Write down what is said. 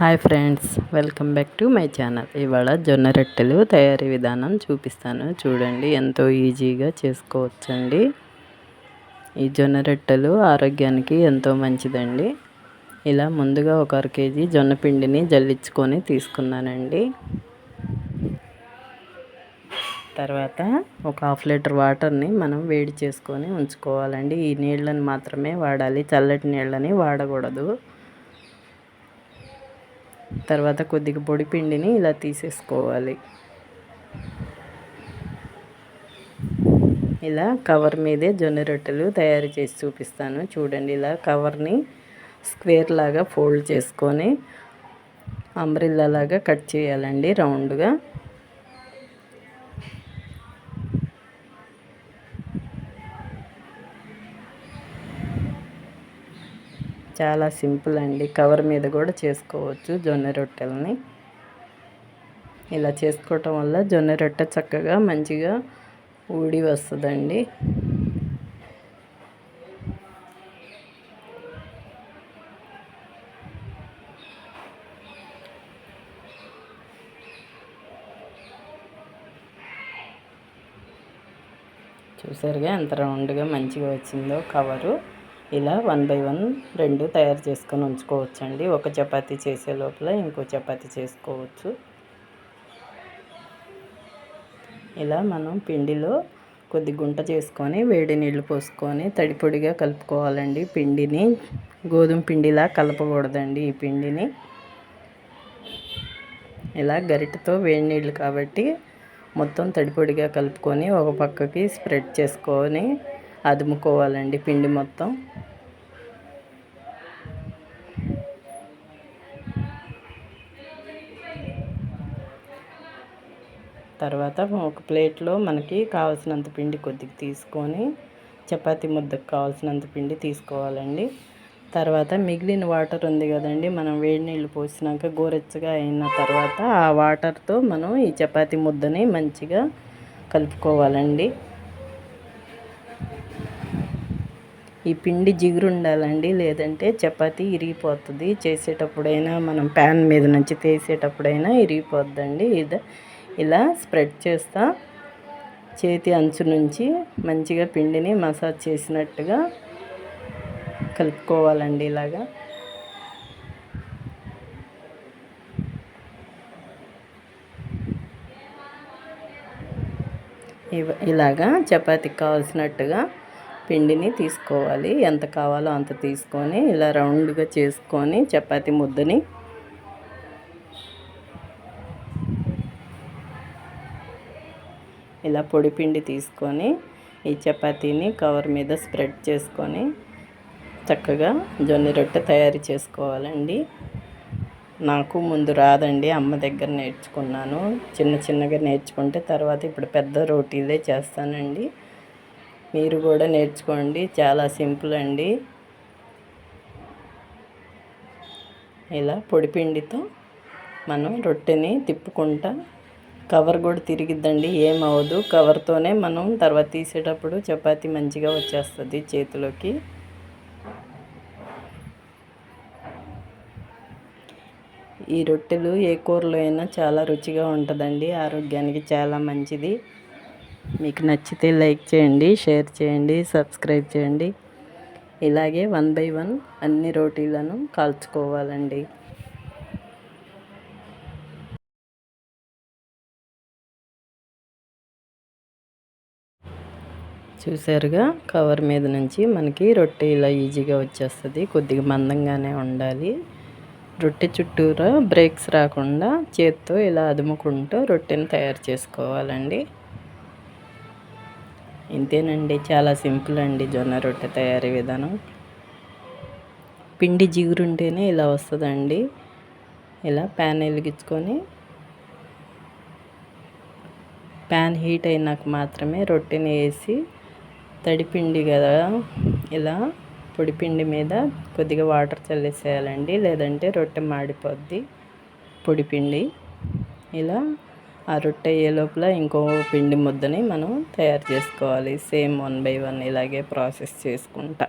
Hi friends welcome back to my channel. ఇవాళ జొన్న రొట్టెలు తయారీ విధానం చూపిస్తాను. చూడండి ఎంతో ఈజీగా చేసుకోవచ్చండి. ఈ జొన్న రొట్టెలు ఆరోగ్యానికి ఎంతో మంచిదండి. ఇలా ముందుగా ఒక అర కేజీ జొన్న పిండిని జల్లించుకొని తీసుకున్నానండి. తర్వాత ఒక హాఫ్ లీటర్ వాటర్ని మనం వేడి చేసుకొని ఉంచుకోవాలండి. ఈ నీళ్ళని మాత్రమే వాడాలి. చల్లటి నీళ్ళని వాడకూడదు. తర్వాత కొద్దిగా పొడి పిండిని ఇలా తీసేసుకోవాలి. ఇలా కవర్ మీదే జొన్న రొట్టెలు తయారు చేసి చూపిస్తాను. చూడండి ఇలా కవర్ని స్క్వేర్ లాగా ఫోల్డ్ చేసుకొని అంబ్రిల్లా లాగా కట్ చేయాలండి రౌండ్గా. చాలా సింపుల్ అండి. కవర్ మీద కూడా చేసుకోవచ్చు జొన్న రొట్టెలని. ఇలా చేసుకోవటం వల్ల జొన్న రొట్టె చక్కగా మంచిగా ఊడి వస్తుందండి. చూసారుగా ఎంత రౌండ్గా మంచిగా వచ్చిందో కవరు. ఇలా వన్ బై వన్ రెండు తయారు చేసుకొని ఉంచుకోవచ్చండి. ఒక చపాతి చేసే లోపల ఇంకో చపాతి చేసుకోవచ్చు. ఇలా మనం పిండిలో కొద్ది గుంట చేసుకొని వేడి నీళ్ళు పోసుకొని తడిపొడిగా కలుపుకోవాలండి. పిండిని గోధుమ పిండిలా కలపకూడదండి ఈ పిండిని. ఇలా గరిటతో వేడి నీళ్ళు కాబట్టి మొత్తం తడిపొడిగా కలుపుకొని ఒక పక్కకి స్ప్రెడ్ చేసుకొని అదుముకోవాలండి పిండి మొత్తం. తర్వాత ఒక ప్లేట్లో మనకి కావాల్సినంత పిండి కొద్దిగా తీసుకొని చపాతి ముద్దకు కావాల్సినంత పిండి తీసుకోవాలండి. తర్వాత మిగిలిన వాటర్ ఉంది కదండి మనం వేడి నీళ్ళు పోసినాక గోరెచ్చగా అయిన తర్వాత ఆ వాటర్తో మనం ఈ చపాతి ముద్దని మంచిగా కలుపుకోవాలండి. ఈ పిండి జిగురు ఉండాలండి లేదంటే చపాతి ఇరిగిపోతుంది. చేసేటప్పుడైనా మనం ప్యాన్ మీద నుంచి తీసేటప్పుడైనా ఇరిగిపోద్దండి. ఇది ఇలా స్ప్రెడ్ చేస్తా. చేతి అంచు నుంచి మంచిగా పిండిని మసాజ్ చేసినట్టుగా కలుపుకోవాలండి ఇలాగా. ఇలాగా చపాతీకి కావాల్సినట్టుగా పిండిని తీసుకోవాలి. ఎంత కావాలో అంత తీసుకొని ఇలా రౌండ్గా చేసుకొని చపాతి ముద్దని ఇలా పొడి పిండి తీసుకొని ఈ చపాతీని కవర్ మీద స్ప్రెడ్ చేసుకొని చక్కగా జొన్న రొట్టె తయారు చేసుకోవాలండి. నాకు ముందు రాదండి. అమ్మ దగ్గర నేర్చుకున్నాను. చిన్న చిన్నగా నేర్చుకుంటే తర్వాత ఇప్పుడు పెద్ద రోటీలే చేస్తానండి. మీరు కూడా నేర్చుకోండి. చాలా సింపుల్ అండి. ఇలా పొడిపిండితో మనం రొట్టెని తిప్పుకుంటా కవర్ కూడా తిరిగిద్దండి. ఏమవదు కవర్తోనే మనం తర్వాత తీసేటప్పుడు చపాతి మంచిగా వచ్చేస్తుంది చేతిలోకి. ఈ రొట్టెలు ఏ కూరలో అయినా చాలా రుచిగా ఉంటుందండి. ఆరోగ్యానికి చాలా మంచిది. మీకు నచ్చితే లైక్ చేయండి షేర్ చేయండి సబ్స్క్రైబ్ చేయండి. ఇలాగే వన్ బై వన్ అన్ని రోటీలను కాల్చుకోవాలండి. చూసారుగా కవర్ మీద నుంచి మనకి రొట్టె ఇలా ఈజీగా వచ్చేస్తుంది. కొద్దిగా మందంగానే ఉండాలి. రొట్టె చుట్టూరా బ్రేక్స్ రాకుండా చేత్తో ఇలా అదుముకుంటూ రొట్టెని తయారు చేసుకోవాలండి. ఇంతేనండి చాలా సింపుల్ అండి జొన్న రొట్టె తయారీ విధానం. పిండి జిగురుంటేనే ఇలా వస్తుందండి. ఇలా ప్యాన్ వెలిగించుకొని ప్యాన్ హీట్ అయినాక మాత్రమే రొట్టెని వేసి తడిపిండి కదా ఇలా పొడిపిండి మీద కొద్దిగా వాటర్ చల్లేసేయాలండి. లేదంటే రొట్టె మాడిపోద్ది పొడిపిండి ఇలా ఆ రొట్టె అయ్యే లోపల ఇంకో పిండి ముద్దని మనం తయారు చేసుకోవాలి. సేమ్ వన్ బై వన్ ఇలాగే ప్రాసెస్ చేసుకుంటా.